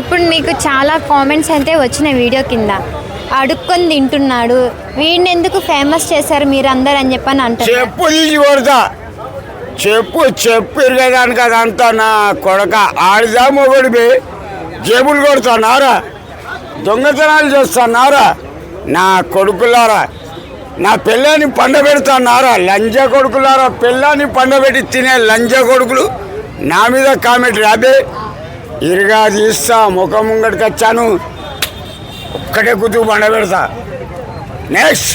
ఇప్పుడు నీకు చాలా కామెంట్స్ అయితే వచ్చిన వీడియో కింద. అడుక్కొని తింటున్నాడు. వీడిని ఎందుకు ఫేమస్ చేశారు మీరు అందరు అని చెప్పని అంటారు చెప్పు తీసి చెప్పు చెప్పు ఇరగదానికి అదంతా నా కొడక. ఆడిదా మొగడిపి జేబులు కొడుతున్నారా? దొంగతనాలు చేస్తున్నారా? నా కొడుకులారా నా పిల్లని పండబెడుతున్నారా? లంజ కొడుకులారా? పిల్లని పండబెట్టి తినే లంజ కొడుకులు నా మీద కామెంట్ రాబే. ఇరుగా తీస్తా ముఖం ముంగడికి వచ్చాను. ఒక్కటే కుతుకు పండబెడతా నెక్స్ట్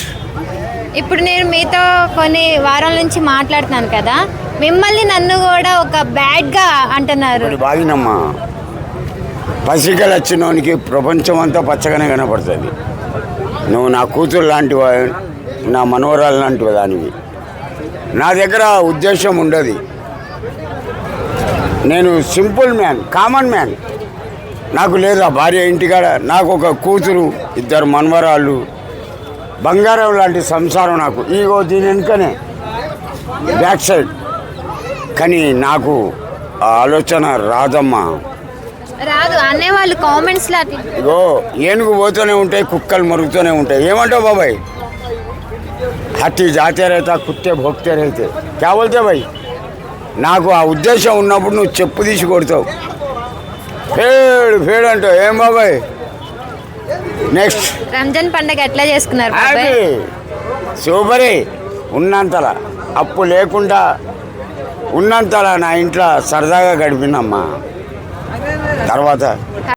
ఇప్పుడు నేను మీతో కొన్ని వారాల నుంచి మాట్లాడుతున్నాను కదా. మిమ్మల్ని నన్ను కూడా ఒక బ్యాడ్గా అంటున్నారు. ఇప్పుడు బాగినమ్మా. పసికలు వచ్చినోనికి ప్రపంచం అంతా పచ్చగానే కనపడుతుంది. నువ్వు నా కూతురు లాంటివా నా మనవరాలు లాంటివి దానివి. నా దగ్గర ఉద్దేశం ఉండదు. నేను సింపుల్ మ్యాన్ కామన్ మ్యాన్. నాకు లేదా భార్య ఇంటికాడ నాకు ఒక కూతురు ఇద్దరు మనవరాళ్ళు. బంగారం లాంటి సంసారం నాకు. ఇగో దీని వెనుకనే. బ్యాక్ సైడ్ కానీ నాకు ఆ ఆలోచన రాదమ్మా. రాదు అనేవాళ్ళు కామెంట్స్లో అట్లా ఇగో ఏనుగు పోతూనే ఉంటాయి కుక్కలు మరుగుతూనే ఉంటాయి. ఏమంటావు బాబాయ్? హత్తి జాతే రైతా కుత్తే భోక్తే రైతే. క్యా బోల్తే బాయ్? నాకు ఆ ఉద్దేశం ఉన్నప్పుడు నువ్వు చెప్పు తీసి కొడతావు. ఫేడ్ ఫేడ్ అంటావు ఏం బాబాయ్? నెక్స్ట్ రంజాన్ పండగ ఎట్లా చేసుకున్నారు సూపరే ఉన్నంతలా. అప్పు లేకుండా ఉన్నంతలా నా ఇంట్లో సరదాగా గడిపినమ్మా తర్వాత